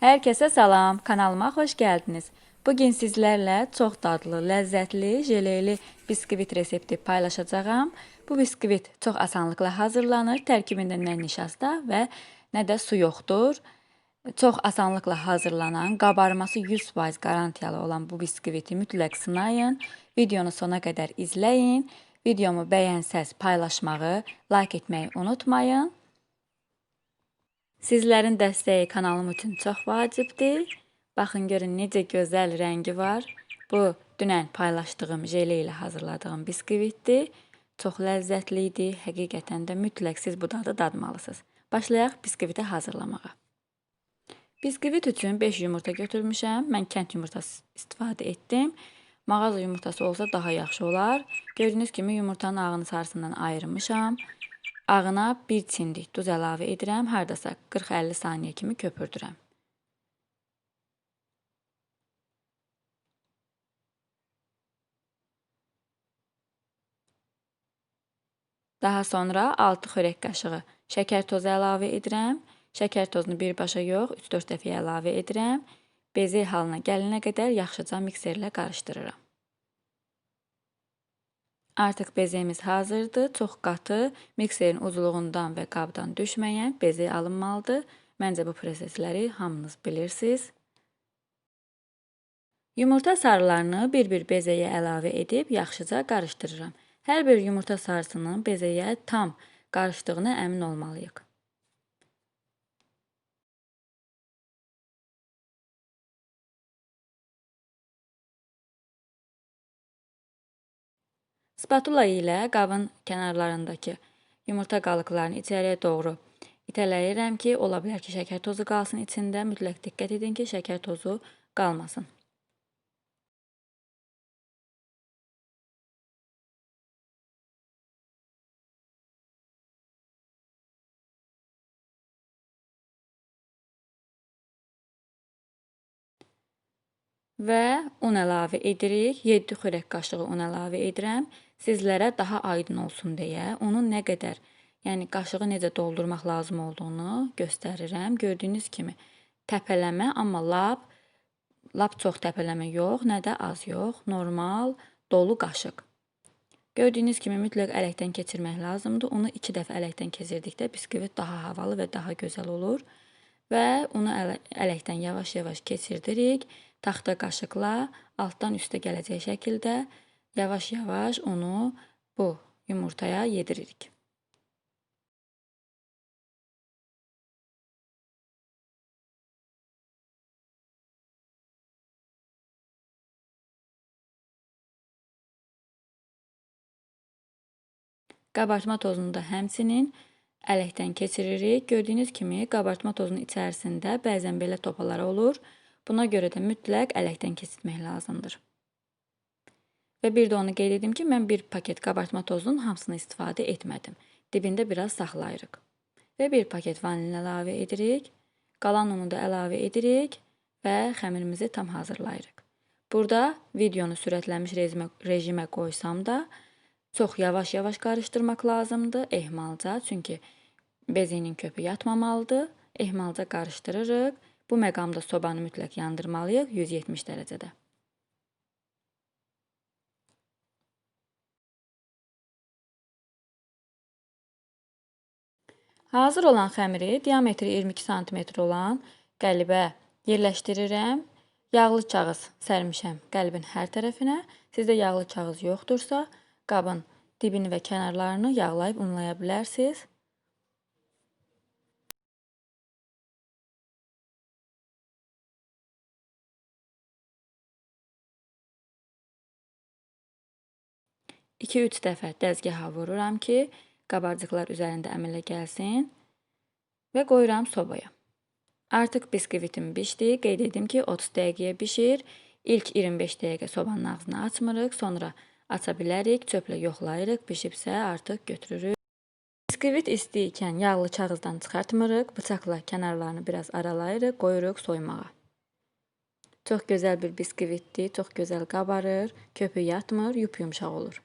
Herkese salam, kanalıma xoş gəldiniz. Bugün sizlərlə çox dadlı, ləzzətli, jeleyli biskvit resepti paylaşacağam. Bu biskvit çox asanlıqla hazırlanır. Tərkibində nə nişasta və nə də su yoxdur. Çox asanlıqla hazırlanan, qabarması 100% garantiyalı olan bu biskviti mütləq sınayın. Videonu sona qədər izləyin. Videomu bəyənsəz paylaşmağı, like etməyi unutmayın. Sizlərin dəstəyi kanalım üçün çox vacibdir. Baxın görün necə gözəl rəngi var. Bu dünən paylaşdığım jele ilə hazırladığım biskvitdir. Çox ləzzətli idi. Həqiqətən də mütləq siz bu dadı dadmalısınız. Başlayaq biskviti hazırlamağa. Biskvit üçün 5 yumurta götürmüşəm. Mən kənd yumurtası istifadə etdim. Mağaza yumurtası olsa daha yaxşı olar. Gördüyünüz kimi yumurtanın ağını sarısından ayırmışam. Ağına 1 çimdik duz əlavə edirəm. Hardasa 40-50 saniyə kimi köpürdürəm. Daha sonra 6 xörək qaşığı şəkər tozu əlavə edirəm. Şəkər tozunu birbaşa yox, 3-4 dəfə əlavə edirəm. Bezi halına gəlinə qədər yaxşıca mikserlə qarışdırıram. Artıq bezəyimiz hazırdır. Çox qatı, mikserin uzunluğundan və qabdan düşməyən bezə alınmalıdır. Məncə bu prosesləri hamınız bilirsiniz. Yumurta sarılarını bir-bir bezəyə əlavə edib yaxşıca qarışdırıram. Hər bir yumurta sarısının bezəyə tam qarışdığına əmin olmalıyıq. Spatula ilə qabın kənarlarındakı yumurta qalıqlarını içəriyə doğru itələyirəm ki, ola bilər ki, şəkər tozu qalsın içində. Mütləq diqqət edin ki, şəkər tozu qalmasın. Və un əlavə edirik. 7 xörək qaşığı un əlavə edirəm sizlərə daha aydın olsun deyə onun nə qədər, yəni qaşığı necə doldurmaq lazım olduğunu göstərirəm. Gördüyünüz kimi təpələmə, amma lap lap çox təpələmə yox, nə də az yox, normal dolu qaşıq. Gördüyünüz kimi mütləq ələkdən keçirmək lazımdır. Onu 2 dəfə ələkdən keçirdikdə biskvit daha havalı və daha gözəl olur. Və ələ ələkdən yavaş-yavaş keçirdirik. Taxta qaşıqla altdan üstə gələcək şəkildə Yavaş-yavaş onu bu yumurtaya yediririk. Qabartma tozunu da həmçinin ələkdən keçiririk. Gördüyünüz kimi qabartma tozunun içərisində bəzən belə topalar olur. Buna görə də mütləq ələkdən keçirmək lazımdır. Və bir də onu qeyd edim ki, mən bir paket qabartma tozunun hamısını istifadə etmədim. Dibində biraz saxlayırıq. Və bir paket vanilin əlavə edirik. Qalan unu da əlavə edirik və xəmirimizi tam hazırlayırıq. Burada videonu sürətlənmiş rejimə, rejimə qoysam da çox yavaş-yavaş qarışdırmaq lazımdır, ehmalca, çünki bezinin köpü yatmamalıdır. Ehmalca qarışdırırıq. Bu məqamda sobanı mütləq yandırmalıyıq 170 dərəcədə. Hazır olan xəmiri diametri 22 sm olan qəlibə yerləşdirirəm. Yağlı kağız sərmişəm qəlbin hər tərəfinə. Sizdə yağlı kağız yoxdursa, qabın dibini və kənarlarını yağlayıb unlaya bilərsiniz. İki-üç dəfə dəzgaha vururam ki, qabarcıqlar üzərində əmələ gəlsin və qoyuram sobaya. Artıq biskvitim bişdi. Qeyd edim ki, 30 dəqiqəyə bişir. İlk 25 dəqiqə sobanın ağzını açmırıq, sonra aça bilərik, çöplə yoxlayırıq. Bişibsə artıq götürürük. Biskvit isti ikən yağlı kağızdan çıxartmırıq, bıçaqla kənarlarını biraz aralayırıq, qoyuruq soymağa. Çox gözəl bir biskvitdir, çox gözəl qabarır, köpü yatmır, yup-yumşaq olur.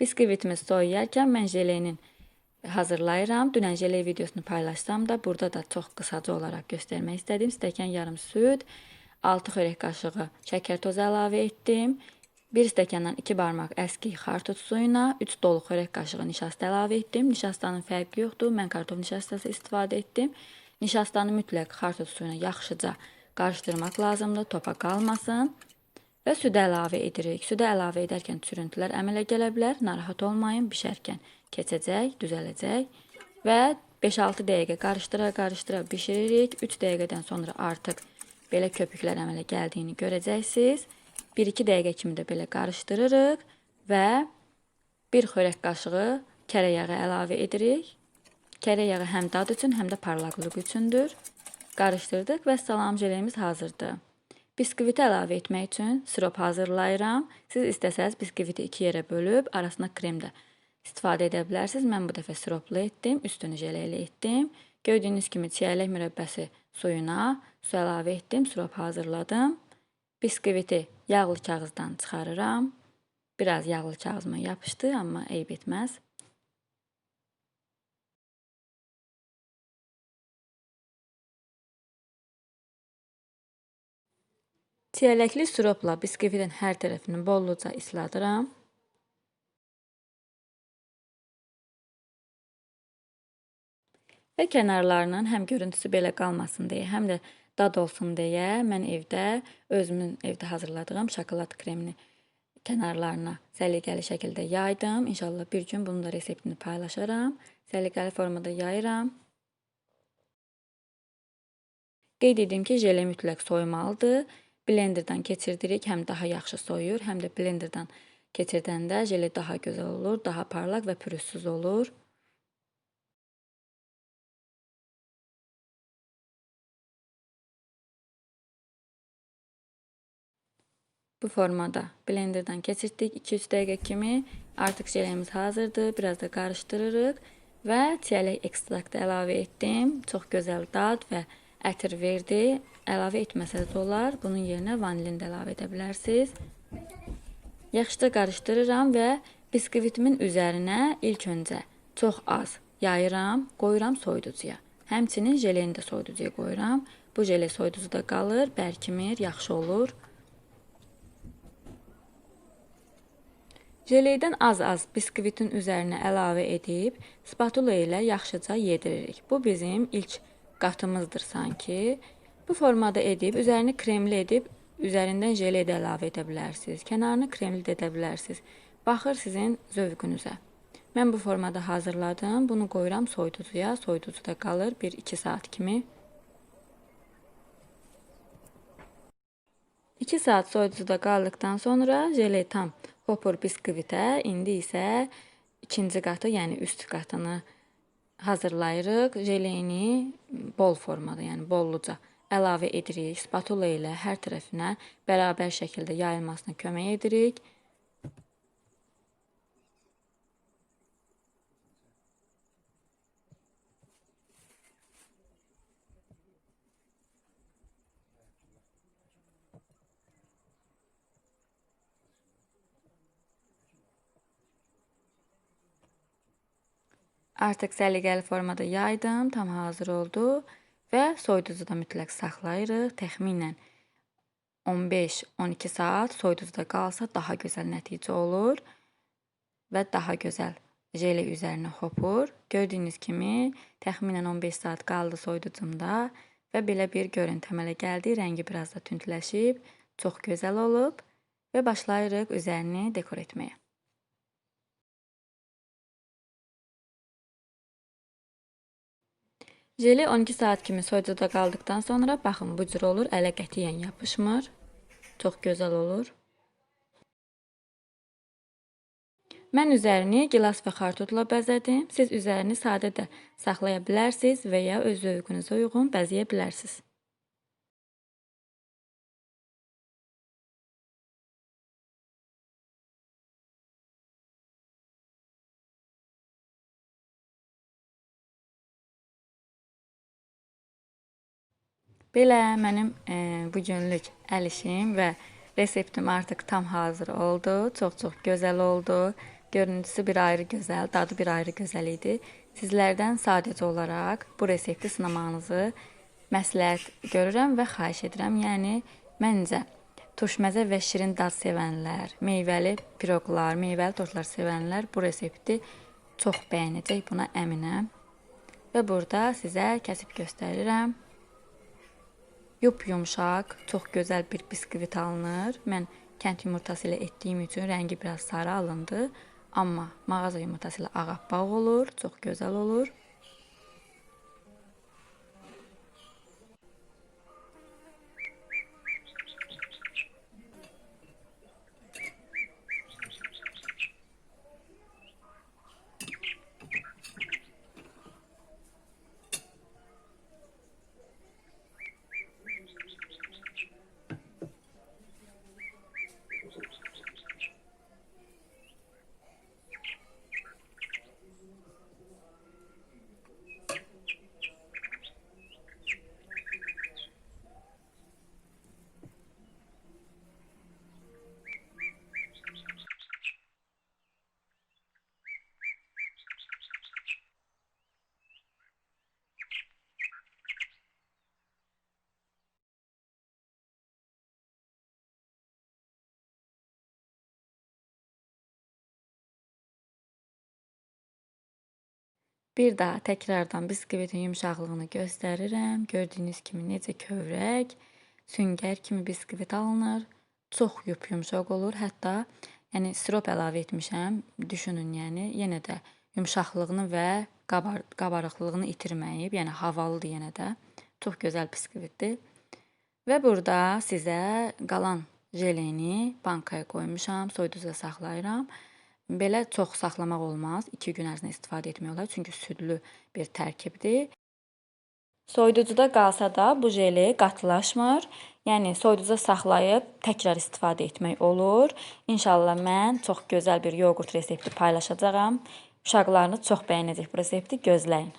Biskvitimiz soyuyarkən mən jelenin hazırlayıram. Dünən jele videosunu paylaşsam da burada da çox qısaca olaraq göstərmək istədim. Stəkan yarım süd, 6 xörək qaşığı şəkər tozu əlavə etdim. 1 stəkandan 2 barmaq əski xartut suyuna 3 dolu xörək qaşığı nişasta əlavə etdim. Nişastanın fərqi yoxdur. Mən kartof nişastası istifadə etdim. Nişastanı mütləq xartut suyuna yaxşıca qarışdırmaq lazımdır, topa qalmasın. Və südə əlavə edirik. Südə əlavə edərkən çürüntülər əmələ gələ bilər. Narahat olmayın, bişərkən keçəcək, düzələcək və 5-6 dəqiqə qarışdıra-qarışdıra bişiririk. 3 dəqiqədən sonra artıq belə köpüklər əmələ gəldiyini görəcəksiniz. 1-2 dəqiqə kimi də belə qarışdırırıq və 1 xörək qaşığı kərə yağı əlavə edirik. Kərə yağı həm dad üçün, həm də parlaqlıq üçündür. Qarışdırdıq və salam jelemiz hazırdır. Biskviti əlavə etmək üçün sirop hazırlayıram. Siz istəsəz biskviti iki yerə bölüb arasına krem də istifadə edə bilərsiniz. Mən bu dəfə siroplu etdim, üstünü jele ilə etdim. Gördüyünüz kimi çiyələk mürəbbəsi suyuna su əlavə etdim, sirop hazırladım. Biskviti yağlı kağızdan çıxarıram. Biraz yağlı kağızıma yapışdı, amma eyb etməz. Çiyələkli siropla biskvitin hər tərəfini bolluca isladıram. Və kənarlarının həm görüntüsü belə qalmasın deyə, həm də dad olsun deyə mən evdə özümün evdə hazırladığım şokolad kremini kənarlarına səliqəli şəkildə yaydım. İnşallah bir gün bunun da reseptini paylaşaram. Səliqəli formada yayıram. Qeyd edim ki, jele mütləq soymalıdır. Blenderdan keçirdirik, həm daha yaxşı soyuyur, həm də blenderdan keçirdəndə jeli daha gözəl olur, daha parlaq və pürüzsüz olur. Bu formada blenderdan keçirtdik 2-3 dəqiqə kimi. Artıq jelemiz hazırdır. Biraz da qarışdırırıq və çiyələk ekstraktı əlavə etdim. Çox gözəl dad və ətir verdi. Əlavə etməsəz də olar. Bunun yerinə vanilin də əlavə edə bilərsiniz. Yaxşıca qarışdırıram və biskvitimin üzərinə ilk öncə çox az yayıram, qoyuram soyuducuya. Həmçinin jeleni də soyuducuya qoyuram. Bu jele soyuducuda qalır, bərkimir, yaxşı olur. Jeleydən az-az biskvitin üzərinə əlavə edib spatula ilə yaxşıca yediririk. Bu bizim ilk qatımızdır sanki. Bu formada edib, üzərini kremli edib, üzərindən jele də əlavə edə bilərsiniz. Kənarını kremli də edə bilərsiniz. Baxır sizin zövqünüzə. Mən bu formada hazırladım. Bunu qoyuram soyuducuya. Soyuducuda qalır 1-2 saat kimi. 2 saat soyuducuda qaldıqdan sonra jele tam hopur biskvitə. İndi isə ikinci qatı, yəni üst qatını hazırlayırıq. Jeleni bol formada, yəni bolluca əlavə edirik. Spatula ilə hər tərəfinə bərabər şəkildə yayılmasına kömək edirik. Artıq səliqəli formada yaydım, tam hazır oldu və soyuducuda mütləq saxlayırıq. Təxminən 15-12 saat soyuducuda qalsa daha gözəl nəticə olur və daha gözəl jele üzərinə hopur. Gördüyünüz kimi təxminən 15 saat qaldı soyuducumda və belə bir görüntü əmələ gəldi. Rəngi biraz da tündləşib, çox gözəl olub və başlayırıq üzərini dekor etməyə. Jeli 12 saat kimi soyucuda qaldıqdan sonra baxın bu cür olur. Ələ qətiyyən yapışmır. Çox gözəl olur. Mən üzərini gilas və xartutla bəzədim. Siz üzərini sadə də saxlaya bilərsiniz və ya öz zövqünüzə uyğun bəzəyə bilərsiniz. Belə mənim e, bu günlük əl işim və reseptim artıq tam hazır oldu. Çox-çox gözəl oldu. Görüntüsü bir ayrı gözəl, dadı bir ayrı gözəl idi. Sizlərdən sadəcə olaraq bu resepti sınamağınızı məsləhət görürəm və xahiş edirəm. Yəni məncə turşməzə və şirin dad sevənlər, meyvəli piroqlar, meyvəli tortlar sevənlər bu resepti çox bəyənəcək, buna əminəm. Və burada sizə kəsib göstərirəm. Yup-yumşaq, çox gözəl bir biskvit alınır. Mən kənd yumurtası ilə etdiyim üçün rəngi biraz sarı alındı. Amma mağaza yumurtası ilə ağappaq olur, çox gözəl olur. Bir daha təkrardan biskvitin yumşaqlığını göstərirəm. Gördüyünüz kimi necə kövrək, süngər kimi biskvit alınır. Çox yup-yumşaq olur. Hətta yəni sirop əlavə etmişəm. Düşünün, yəni yenə də yumşaqlığını və qabar qabarıqlığını itirməyib. Yəni havalıdır yenə də. Çox gözəl biskvitdir. Və burada sizə qalan jeleni bankaya qoymuşam, soyuducuda saxlayıram. Belə çox saxlamaq olmaz. 2 gün ərzində istifadə etmək olar, çünki südlü bir tərkibdir. Soyuducuda qalsa da bu jeli qatılaşmır. Yəni soyuducuda saxlayıb təkrar istifadə etmək olur. İnşallah mən çox gözəl bir yoğurt resepti paylaşacağam. Uşaqlarınız çox bəyənəcək bu resepti, gözləyin.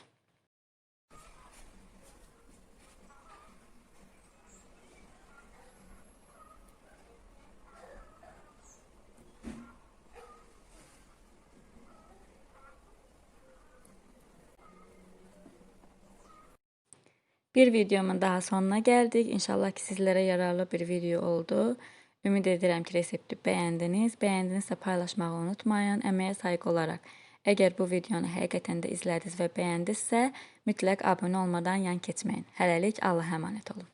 Bir videomun daha sonuna geldik. İnşallah ki sizlere yararlı bir video oldu. Ümid edirəm ki resepti bəyəndiniz. Bəyəndinizsə paylaşmağı unutmayın. Əməyə sayğı olaraq əgər bu videonu həqiqətən də izlədiniz və bəyəndinizsə mütləq abunə olmadan yan keçməyin. Hələlik Allaha əmanət olun.